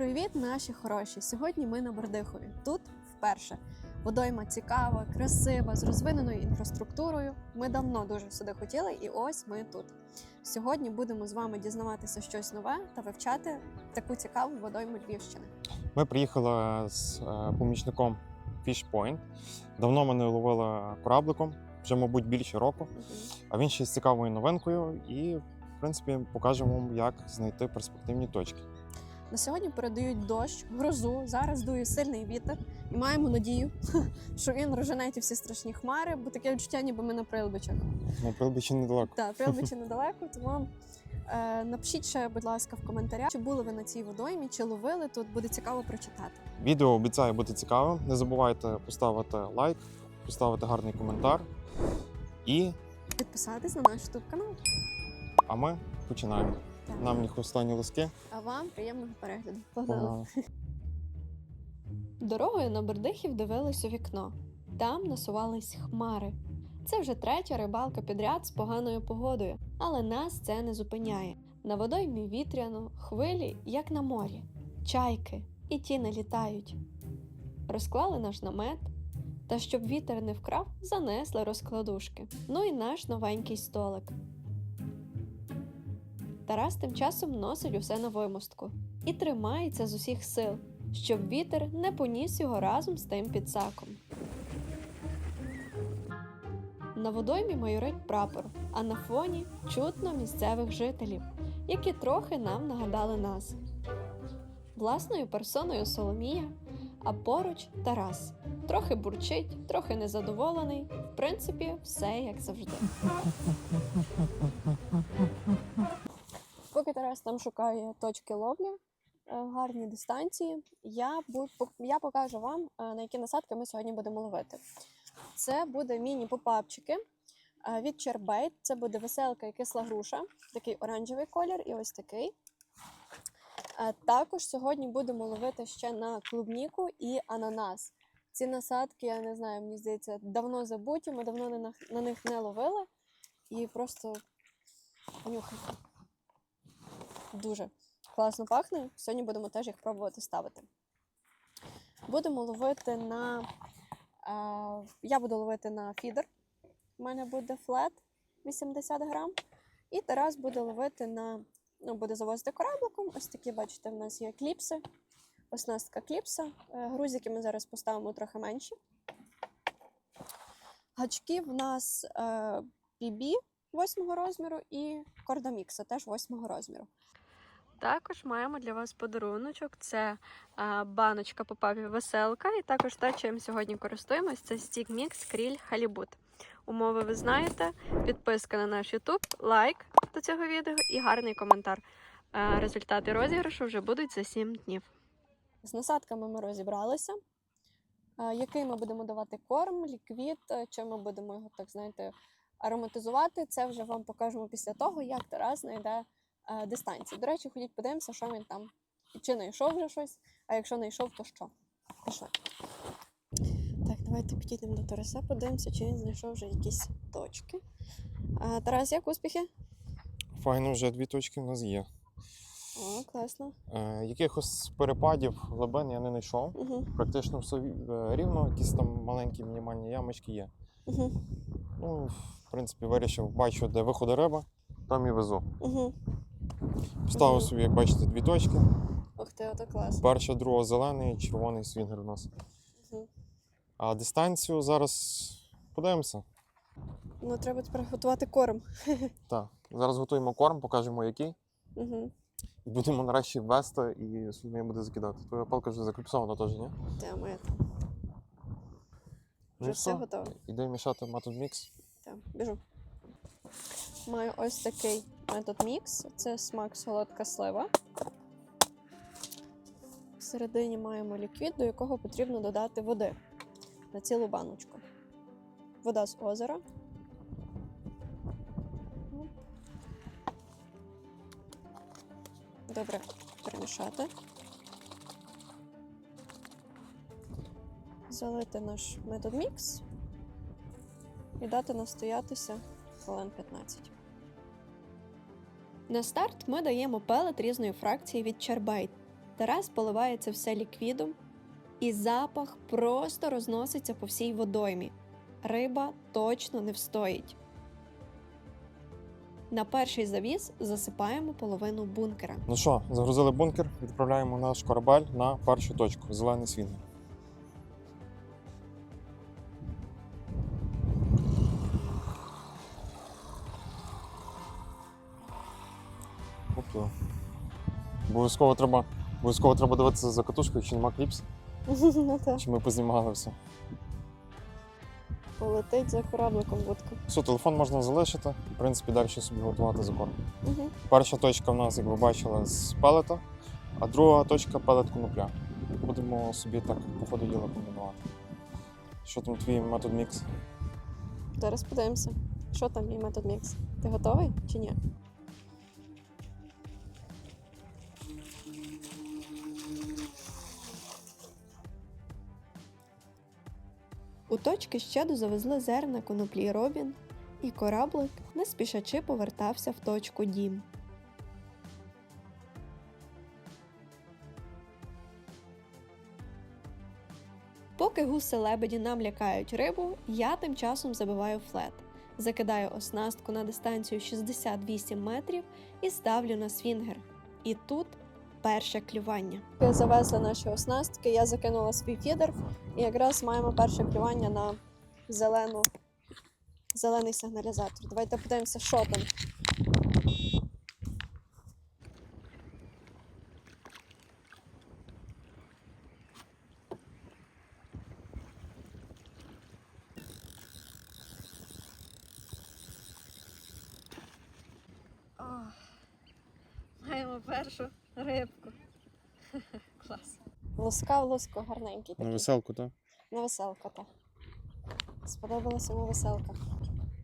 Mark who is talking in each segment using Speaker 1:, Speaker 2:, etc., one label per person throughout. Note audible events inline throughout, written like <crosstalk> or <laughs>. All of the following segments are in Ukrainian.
Speaker 1: Привіт, наші хороші! Сьогодні ми на Бердихові. Тут вперше. Водойма цікава, красива, з розвиненою інфраструктурою. Ми давно дуже сюди хотіли, і ось ми тут. Сьогодні будемо з вами дізнаватися щось нове та вивчати таку цікаву водойму Львівщини.
Speaker 2: Ми приїхали з е, помічником Fish Point. Давно ми не ловили корабликом, вже, мабуть, більше року. А він ще з цікавою новинкою, і, в принципі, покажемо вам, як знайти перспективні точки.
Speaker 1: На сьогодні передають дощ, грозу. Зараз дує сильний вітер, і маємо надію, <laughs> що він розжене ті всі страшні хмари, бо таке відчуття, ніби ми на прилбичах.
Speaker 2: Ну, прилбичі недалеко.
Speaker 1: Так, прилбичі <laughs> недалеко, тому е, напишіть ще, будь ласка, в коментарях, чи були ви на цій водоймі, чи ловили тут, буде цікаво прочитати.
Speaker 2: Відео обіцяє бути цікавим. Не забувайте поставити лайк, поставити гарний коментар. І
Speaker 1: Підписатись на наш YouTube канал.
Speaker 2: а ми починаємо.
Speaker 1: Так.
Speaker 2: Нам їх останні лиски.
Speaker 1: А вам приємного перегляду. Погнали.
Speaker 2: Погнали.
Speaker 1: Дорогою на Бердихів дивились у вікно. Там насувались хмари. Це вже третя рибалка підряд з поганою погодою, але нас це не зупиняє. На водоймі вітряно, хвилі, як на морі, чайки, і ті не літають. Розклали наш намет, та щоб вітер не вкрав, занесли розкладушки. Ну і наш новенький столик. Тарас тим часом носить усе на вимостку і тримається з усіх сил, щоб вітер не поніс його разом з тим підсаком. На водоймі майорить прапор, а на фоні чутно місцевих жителів, які трохи нам нагадали нас. Власною персоною Соломія, а поруч Тарас. Трохи бурчить, трохи незадоволений. В принципі, все як завжди. Тарас там шукає точки ловлі, е, гарні дистанції, я, бу- я покажу вам, е, на які насадки ми сьогодні будемо ловити. Це буде міні-попапчики е, від Чербейт. Це буде веселка і кисла груша, такий оранжевий колір і ось такий. Також сьогодні будемо ловити ще на клубніку і ананас. Ці насадки, я не знаю, мені здається, давно забуті, ми давно на них не ловили. І просто нюхайте. Дуже класно пахне. Сьогодні будемо теж їх пробувати ставити. Будемо ловити на. Е, я буду ловити на фідер. У мене буде флет 80 грам. І Тарас буде ловити на. Ну, буде завозити корабликом. Ось такі, бачите, в нас є кліпси. Оснастка кліпса. Е, Грузики ми зараз поставимо трохи менші. Гачки в нас е, PB 8 розміру і Кордомікса теж 8 розміру. Також маємо для вас подаруночок. Це а, баночка по папі веселка. І також те, чим сьогодні користуємось, це стік мікс кріль халібут. Умови ви знаєте. Підписка на наш YouTube, лайк до цього відео і гарний коментар. А, результати розіграшу вже будуть за 7 днів. З насадками ми розібралися. А, який ми будемо давати корм, ліквід, чим ми будемо його, так знаєте, ароматизувати. Це вже вам покажемо після того, як Тарас знайде дистанції. До речі, ходіть подивимося, що він там. Чи знайшов вже щось, а якщо знайшов, то що? Пішли. Так, давайте підійдемо до Тараса, подивимося, чи він знайшов вже якісь точки. А, Тарас, як успіхи?
Speaker 2: Файно, вже дві точки в нас є.
Speaker 1: О, класно.
Speaker 2: Е, якихось перепадів глибин я не знайшов.
Speaker 1: Угу,
Speaker 2: Практично все е, рівно, якісь там маленькі мінімальні ямочки є.
Speaker 1: угу,
Speaker 2: Ну, в принципі, вирішив, бачу, де виходить риба, там і везу.
Speaker 1: угу.
Speaker 2: Поставив собі, як бачите, дві точки.
Speaker 1: Ух ти, ото клас.
Speaker 2: Перша, друга зелений, червоний свінгер у нас.
Speaker 1: Угу.
Speaker 2: А дистанцію зараз подивимося.
Speaker 1: Ну, треба тепер готувати корм. <laughs>
Speaker 2: Так, зараз готуємо корм, покажемо який.
Speaker 1: Угу.
Speaker 2: І будемо нарешті вести і Соломія буде закидати. Твоя палка вже закліпсована теж, ні?
Speaker 1: Та моя там.
Speaker 2: Ну
Speaker 1: Вже все готово.
Speaker 2: Іде мішати метод мікс.
Speaker 1: Так, біжу. Маю ось такий метод мікс. Це смак солодка слива. Всередині маємо ліквід, до якого потрібно додати води на цілу баночку. Вода з озера. Добре перемішати. Залити наш метод мікс і дати настоятися хвилин 15. На старт ми даємо пелет різної фракції від Чарбайт. Тарас поливає це все ліквідом, і запах просто розноситься по всій водоймі. Риба точно не встоїть. На перший завіс засипаємо половину бункера.
Speaker 2: Ну що, загрузили бункер, відправляємо наш корабель на першу точку зелений свінгер. Обов'язково треба, обов'язково треба дивитися за катушкою, чи нема кліпс, <laughs>
Speaker 1: Ну
Speaker 2: чи ми познімали все.
Speaker 1: Полетить за корабликом вудка.
Speaker 2: Все, телефон можна залишити, в принципі, далі собі готувати за корм.
Speaker 1: Угу.
Speaker 2: Перша точка в нас, як ви бачили, з пелета, а друга точка пелет конопля. Будемо собі так по ходу діла комбінувати. Що там твій метод мікс?
Speaker 1: Зараз подивимося, що там мій метод мікс. Ти готовий чи ні? У точки щеду завезли зерна коноплі Робін, і кораблик, не спішачи, повертався в точку дім. Поки гуси лебеді нам лякають рибу, я тим часом забиваю флет, закидаю оснастку на дистанцію 68 метрів і ставлю на свінгер. І тут перше клювання. Завезли наші оснастки, я закинула свій фідер, і якраз маємо перше клювання на зелену, зелений сигналізатор. Давайте подивимося, що там. Маємо першу рибку. Клас. Луска в луску, гарненький такий.
Speaker 2: веселку, так?
Speaker 1: На веселка, так. Сподобалася йому веселка.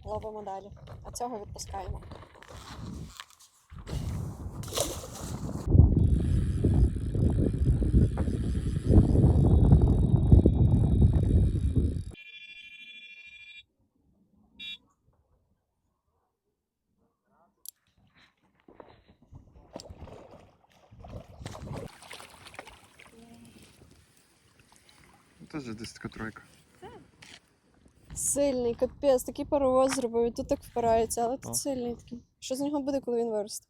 Speaker 1: Ловимо далі. А цього відпускаємо.
Speaker 2: Теж десь така тройка.
Speaker 1: Сильний, капець, такий паровоз зробив, і тут так впирається, але тут сильний такий. Що з нього буде, коли він виросте?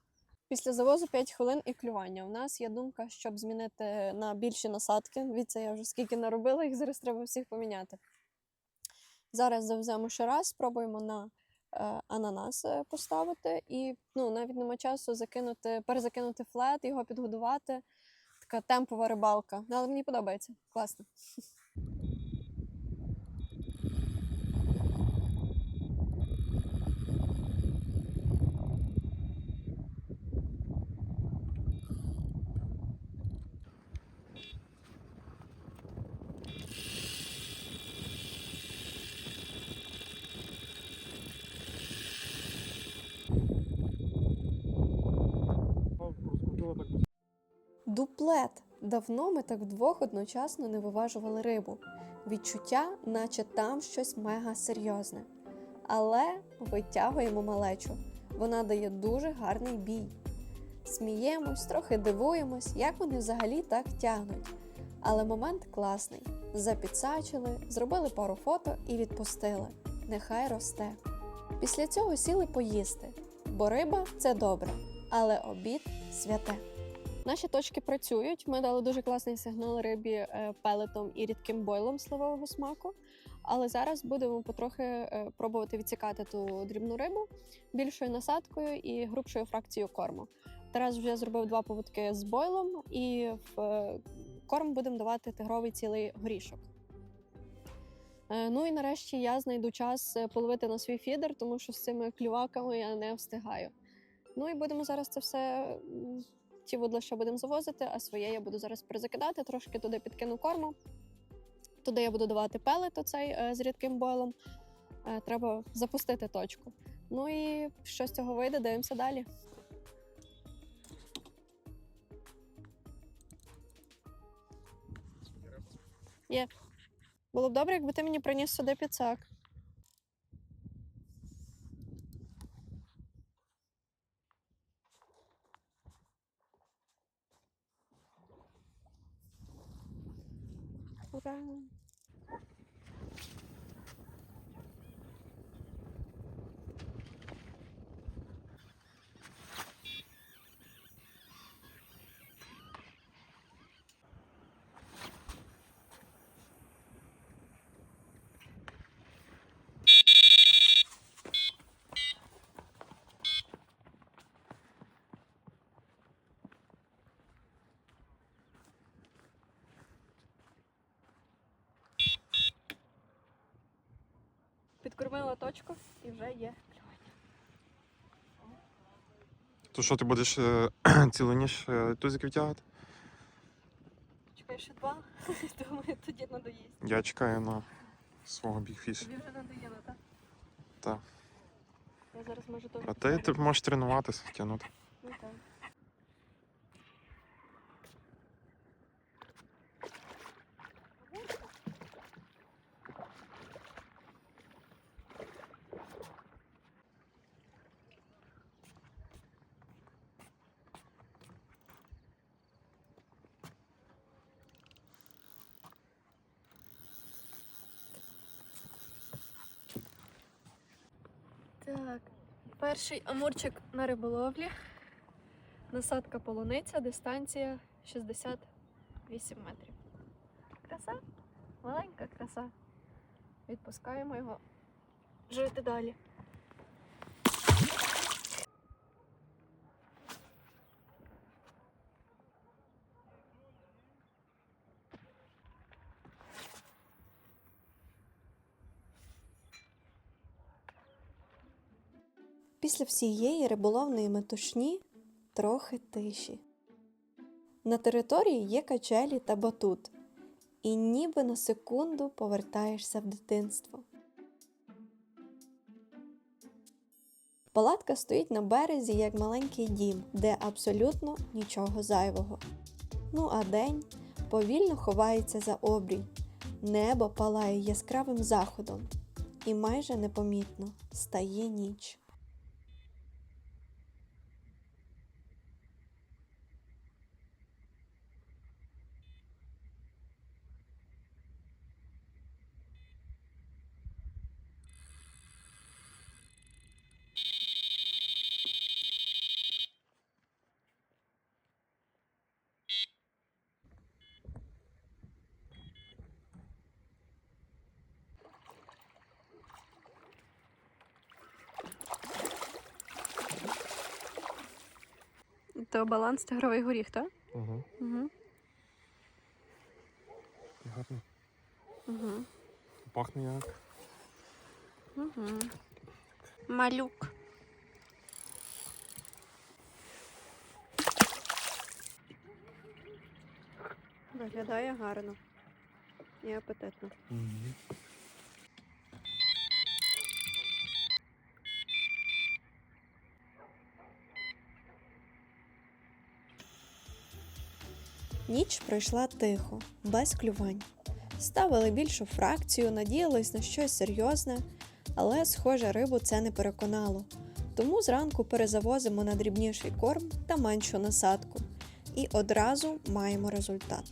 Speaker 1: Після завозу 5 хвилин і клювання. У нас є думка, щоб змінити на більші насадки. Дивіться, я вже скільки наробила, їх зараз треба всіх поміняти. Зараз завеземо ще раз, спробуємо на е, ананас е, поставити. І ну, навіть нема часу закинути, перезакинути флет, його підгодувати. Така темпова рибалка. Ну, Але мені подобається. Класно. Дуплет. Давно ми так вдвох одночасно не виважували рибу. Відчуття, наче там щось мега серйозне. Але витягуємо малечу. Вона дає дуже гарний бій. Сміємось, трохи дивуємось, як вони взагалі так тягнуть. Але момент класний. Запідсачили, зробили пару фото і відпустили. Нехай росте. Після цього сіли поїсти, бо риба це добре, але обід святе. Наші точки працюють. Ми дали дуже класний сигнал рибі е, пелетом і рідким бойлом сливового смаку. Але зараз будемо потрохи е, пробувати відсікати ту дрібну рибу більшою насадкою і грубшою фракцією корму. Тарас вже зробив два поводки з бойлом, і в е, корм будемо давати тигровий цілий горішок. Ну і нарешті я знайду час половити на свій фідер, тому що з цими клюваками я не встигаю. Ну і будемо зараз це все ті вудлища будемо завозити, а своє я буду зараз перезакидати, трошки туди підкину корму. Туди я буду давати пелет оцей е, з рідким бойлом. Е, Треба запустити точку. Ну і що з цього вийде, дивимося далі. Є. Було б добре, якби ти мені приніс сюди піцак.
Speaker 3: sekarang Підкормила точку і вже є клювання.
Speaker 2: То що ти будеш е, <clears throat> цілу ніч е, тузик відтягати?
Speaker 3: Чекаю ще два. <laughs> Думаю, тоді надоїсть.
Speaker 2: Я чекаю на свого бігфіш.
Speaker 3: Тобі вже надоїло, так?
Speaker 2: Так.
Speaker 3: Я зараз можу теж.
Speaker 2: А ти, ти можеш тренуватися, тягнути.
Speaker 3: Ну, так. Перший амурчик на риболовлі. Насадка полуниця, дистанція 68 метрів. Краса, маленька краса. Відпускаємо його жити далі.
Speaker 1: Після всієї риболовної метушні трохи тиші. На території є качелі та батут, і ніби на секунду повертаєшся в дитинство. Палатка стоїть на березі як маленький дім, де абсолютно нічого зайвого. Ну а день повільно ховається за обрій, небо палає яскравим заходом, і майже непомітно стає ніч.
Speaker 3: То баланс тигровий горіх, так?
Speaker 2: Угу.
Speaker 3: Угу.
Speaker 2: Гарно.
Speaker 3: Угу.
Speaker 2: Пахне як.
Speaker 3: Угу. Малюк. Виглядає гарно і апетитно.
Speaker 2: Угу.
Speaker 1: Ніч пройшла тихо, без клювань. Ставили більшу фракцію, надіялись на щось серйозне, але, схоже, рибу це не переконало. Тому зранку перезавозимо на дрібніший корм та меншу насадку. І одразу маємо результат.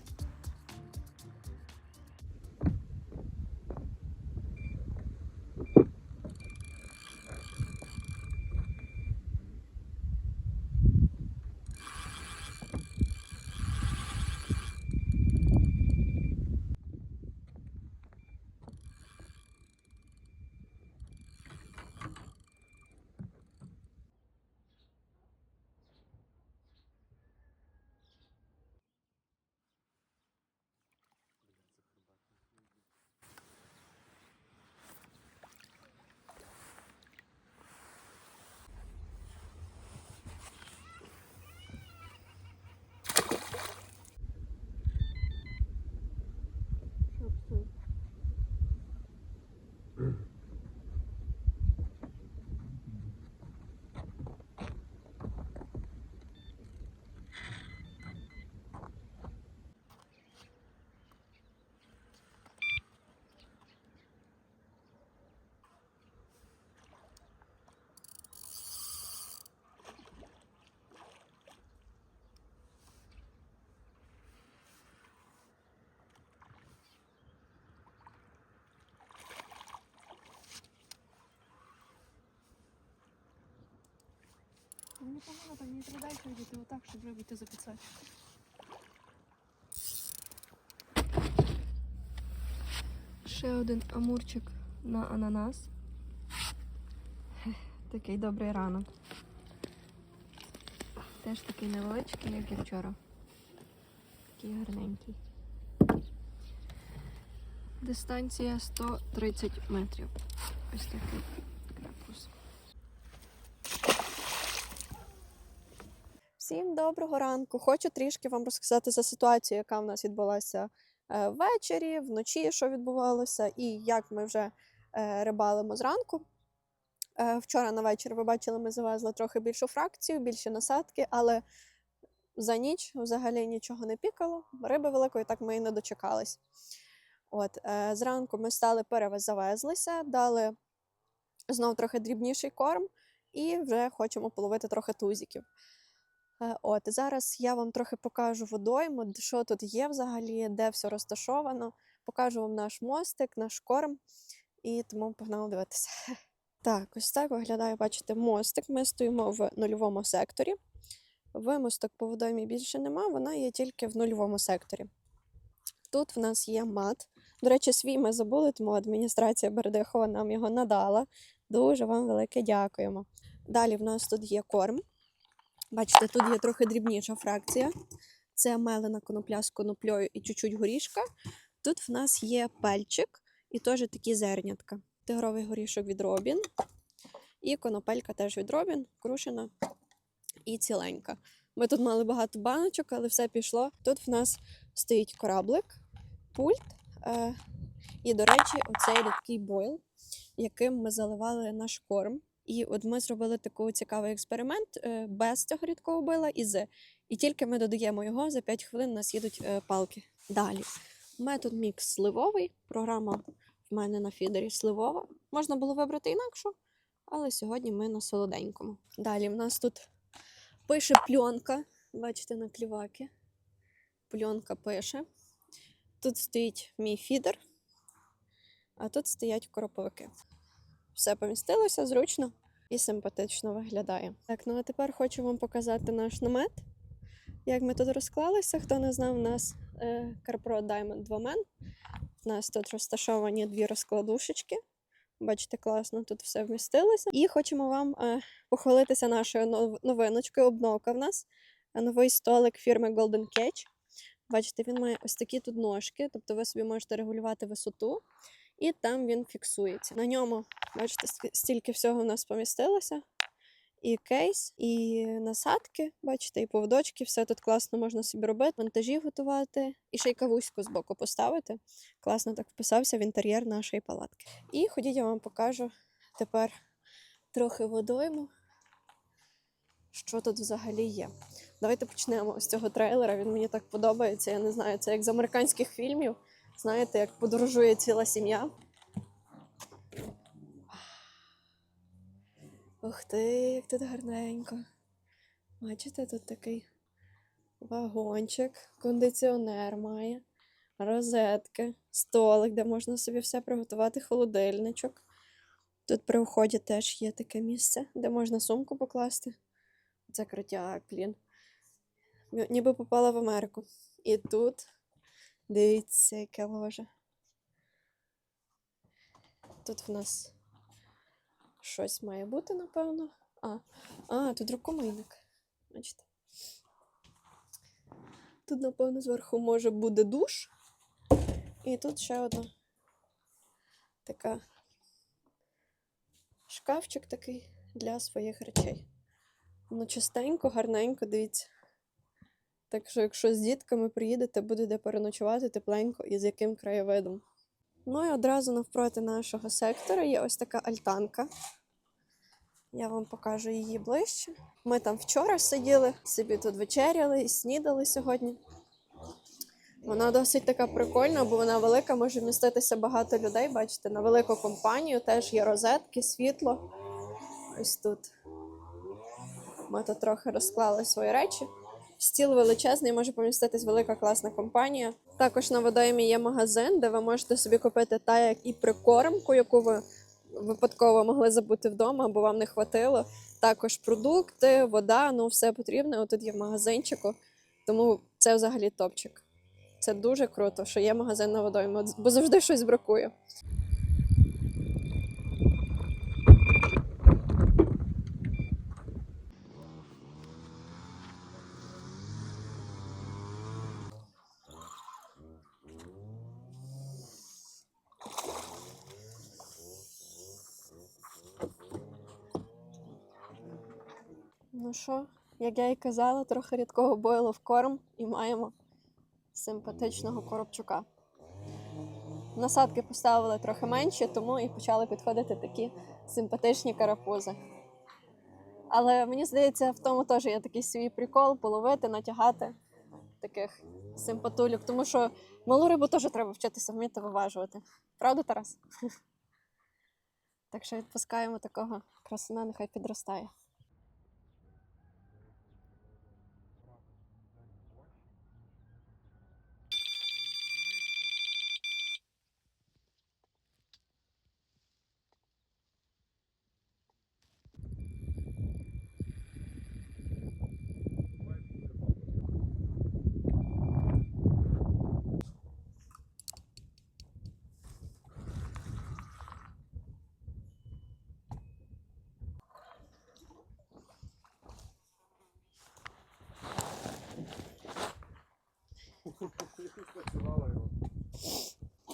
Speaker 4: Непогано, там не тридайка робити отак, щоб робити записати. Ще один амурчик на ананас. <laughs> Такий добрий ранок. Теж такий невеличкий, як і вчора. Такий гарненький. Дистанція 130 метрів. Ось такий
Speaker 1: Всім доброго ранку. Хочу трішки вам розказати за ситуацію, яка в нас відбулася е, ввечері, вночі, що відбувалося, і як ми вже е, рибалимо зранку. Е, Вчора на вечір, ви бачили, ми завезли трохи більшу фракцію, більші насадки, але за ніч взагалі нічого не пікало. Риби великої так ми і не дочекались. От, зранку ми стали перезавезлися, дали знов трохи дрібніший корм і вже хочемо половити трохи тузиків. Е, От зараз я вам трохи покажу водойму, що тут є взагалі, де все розташовано. Покажу вам наш мостик, наш корм, і тому погнали дивитися. <laughs> Так, ось так виглядає, бачите, мостик. Ми стоїмо в нульовому секторі. Вимосток по водоймі більше нема, вона є тільки в нульовому секторі. Тут в нас є мат. До речі, свій ми забули, тому адміністрація Бердихова нам його надала. Дуже вам велике дякуємо. Далі в нас тут є корм. Бачите, тут є трохи дрібніша фракція. Це мелена конопля з коноплею і чуть-чуть горішка. Тут в нас є пельчик і теж такі зернятка. Тигровий горішок від Робін. І конопелька теж від Робін, крушена і ціленька. Ми тут мали багато баночок, але все пішло. Тут в нас стоїть кораблик, пульт. Е- і, до речі, оцей рідкий бойл, яким ми заливали наш корм. І от ми зробили такий цікавий експеримент е, без цього рідкого била і з. І тільки ми додаємо його, за 5 хвилин у нас їдуть е, палки. Далі. Метод мікс сливовий. Програма в мене на фідері сливова. Можна було вибрати інакшу, але сьогодні ми на солоденькому. Далі в нас тут пише пленка. Бачите, на кліваки. Пленка пише. Тут стоїть мій фідер, а тут стоять короповики все помістилося зручно і симпатично виглядає. Так, ну а тепер хочу вам показати наш намет. Як ми тут розклалися, хто не знав, у нас е, Carpro Diamond 2 Men. У нас тут розташовані дві розкладушечки. Бачите, класно тут все вмістилося. І хочемо вам е, похвалитися нашою нов- новиночкою. Обновка в нас. Е, Новий столик фірми Golden Cage. Бачите, він має ось такі тут ножки, тобто ви собі можете регулювати висоту, і там він фіксується. На ньому Бачите, стільки всього в нас помістилося. І кейс, і насадки, бачите, і поводочки, все тут класно можна собі робити, монтажі готувати, і ще й кавуську з боку поставити. Класно так вписався в інтер'єр нашої палатки. І ходіть, я вам покажу тепер трохи водойму, що тут взагалі є. Давайте почнемо з цього трейлера. Він мені так подобається. Я не знаю, це як з американських фільмів. Знаєте, як подорожує ціла сім'я. Ух ти, як тут гарненько. Бачите, тут такий вагончик, кондиціонер має, розетки, столик, де можна собі все приготувати, холодильничок. Тут при вході теж є таке місце, де можна сумку покласти. Це крутяк, блін. Ніби попала в Америку. І тут, дивіться, яке ложе. Тут в нас щось має бути, напевно. А, а тут рукомийник. Бачите. Тут, напевно, зверху може буде душ. І тут ще одна така шкафчик такий для своїх речей. Ну, частенько, гарненько, дивіться. Так що, якщо з дітками приїдете, буде де переночувати тепленько і з яким краєвидом. Ну і одразу навпроти нашого сектора є ось така альтанка. Я вам покажу її ближче. Ми там вчора сиділи, собі тут вечеряли і снідали сьогодні. Вона досить така прикольна, бо вона велика, може вміститися багато людей. Бачите, на велику компанію теж є розетки, світло. Ось тут. Ми тут трохи розклали свої речі. Стіл величезний, може поміститись велика класна компанія. Також на водоймі є магазин, де ви можете собі купити та як і прикормку, яку ви випадково могли забути вдома, або вам не хватило. Також продукти, вода, ну все потрібне. Отут є в магазинчику. Тому це взагалі топчик. Це дуже круто, що є магазин на водоймі, бо завжди щось бракує. Ну що, як я і казала, трохи рідкого бойлу в корм і маємо симпатичного коробчука. Насадки поставили трохи менші, тому і почали підходити такі симпатичні карапузи. Але мені здається, в тому теж є такий свій прикол половити, натягати таких симпатулюк, тому що малу рибу теж треба вчитися вміти виважувати. Правда, Тарас? <laughs> Так що відпускаємо такого красуна, нехай підростає.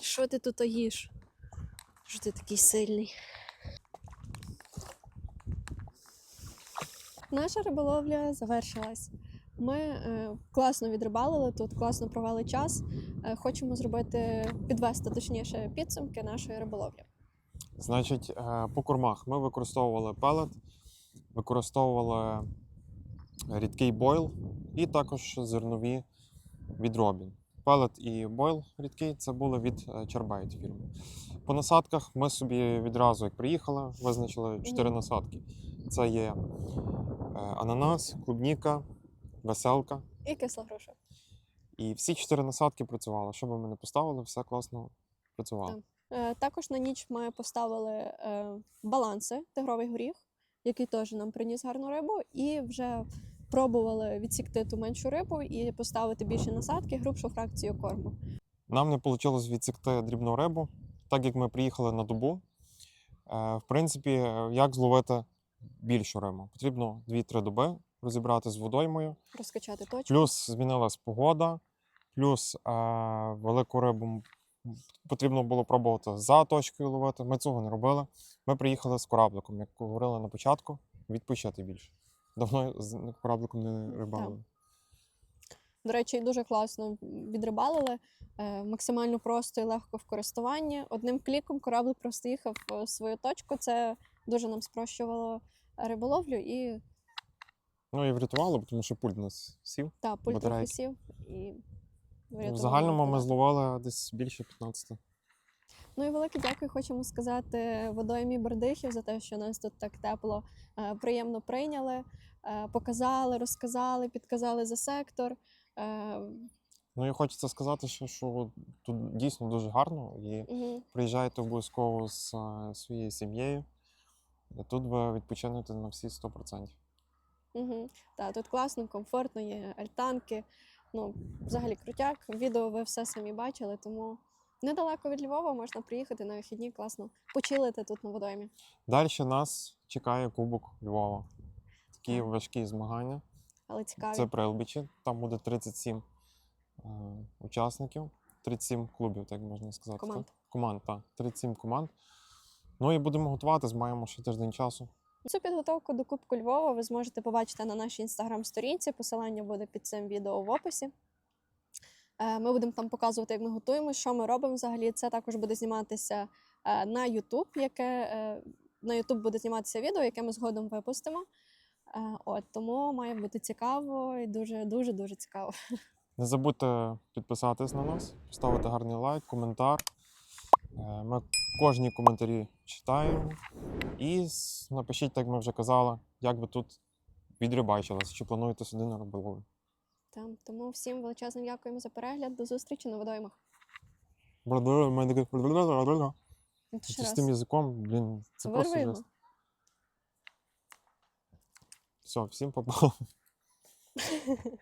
Speaker 1: Що ти тут їш? Що ти такий сильний? Наша риболовля завершилась. Ми е, класно відрибалили тут, класно провели час. Е, хочемо зробити, підвести точніше підсумки нашої риболовлі.
Speaker 2: Значить, е, по кормах ми використовували пелет, використовували рідкий бойл і також зернові від Робін. Пелет і бойл рідкий це були від е, Чарбайт фірми. По насадках ми собі відразу, як приїхали, визначили чотири насадки. Це є е, ананас, клубніка, веселка.
Speaker 1: І кисла груша.
Speaker 2: І всі чотири насадки працювали. Що би ми не поставили, все класно працювало.
Speaker 1: Так. Е, Також на ніч ми поставили баланси, тигровий горіх, який теж нам приніс гарну рибу, і вже пробували відсікти ту меншу рибу і поставити більше насадки, грубшу фракцію корму.
Speaker 2: Нам не вийшло відсікти дрібну рибу, так як ми приїхали на добу. Е, В принципі, е, як зловити більшу рибу? Потрібно 2-3 доби розібрати з водоймою.
Speaker 1: Розкачати точку.
Speaker 2: Плюс змінилась погода, плюс е, велику рибу потрібно було пробувати за точкою ловити. Ми цього не робили. Ми приїхали з корабликом, як говорили на початку, відпочити більше. Давно з корабликом не рибалили.
Speaker 1: До речі, дуже класно відрибалили, е, максимально просто і легко в користуванні. Одним кліком кораблик просто їхав в свою точку. Це дуже нам спрощувало риболовлю і
Speaker 2: Ну і врятувало, тому що пульт у нас сів.
Speaker 1: та пульт трохи сів і
Speaker 2: В загальному ми зловили десь більше 15.
Speaker 1: Ну і велике дякую хочемо сказати водоймі Бердихів за те, що нас тут так тепло, е, приємно прийняли, е, показали, розказали, підказали за сектор. Е,
Speaker 2: Ну і хочеться сказати, що, що тут дійсно дуже гарно. І
Speaker 1: мгм.
Speaker 2: приїжджайте обов'язково з своєю сім'єю. Тут ви відпочинете на всі 100%.
Speaker 1: Угу. Так, тут класно, комфортно, є альтанки. Ну, взагалі крутяк. Відео ви все самі бачили, тому недалеко від Львова можна приїхати на вихідні, класно почилити тут на водоймі.
Speaker 2: Далі нас чекає Кубок Львова. Такі
Speaker 1: Так.
Speaker 2: важкі змагання.
Speaker 1: Але цікаві.
Speaker 2: Це Прелбічі. Там буде 37 е, учасників, 37 клубів, так можна сказати.
Speaker 1: Команд.
Speaker 2: Так? Команд, так. 37 команд. Ну і будемо готуватись, маємо ще тиждень часу.
Speaker 1: Цю підготовку до Кубку Львова ви зможете побачити на нашій інстаграм-сторінці. Посилання буде під цим відео в описі. Е, Ми будемо там показувати, як ми готуємо, що ми робимо взагалі. Це також буде зніматися е, на YouTube, яке е, на YouTube буде зніматися відео, яке ми згодом випустимо. От тому має бути цікаво і дуже дуже цікаво. <laughs>
Speaker 2: Не забудьте підписатись на нас, поставити гарний лайк, коментар. Ми кожні коментарі читаємо. І напишіть, як ми вже казали, як ви тут відрибачились, чи плануєте сюди на риболовлю.
Speaker 1: Там тому всім величезно дякуємо за перегляд. До зустрічі на водоймах.
Speaker 2: Це з тим язиком, блін, це просто жесть. Все, всім попав. <laughs>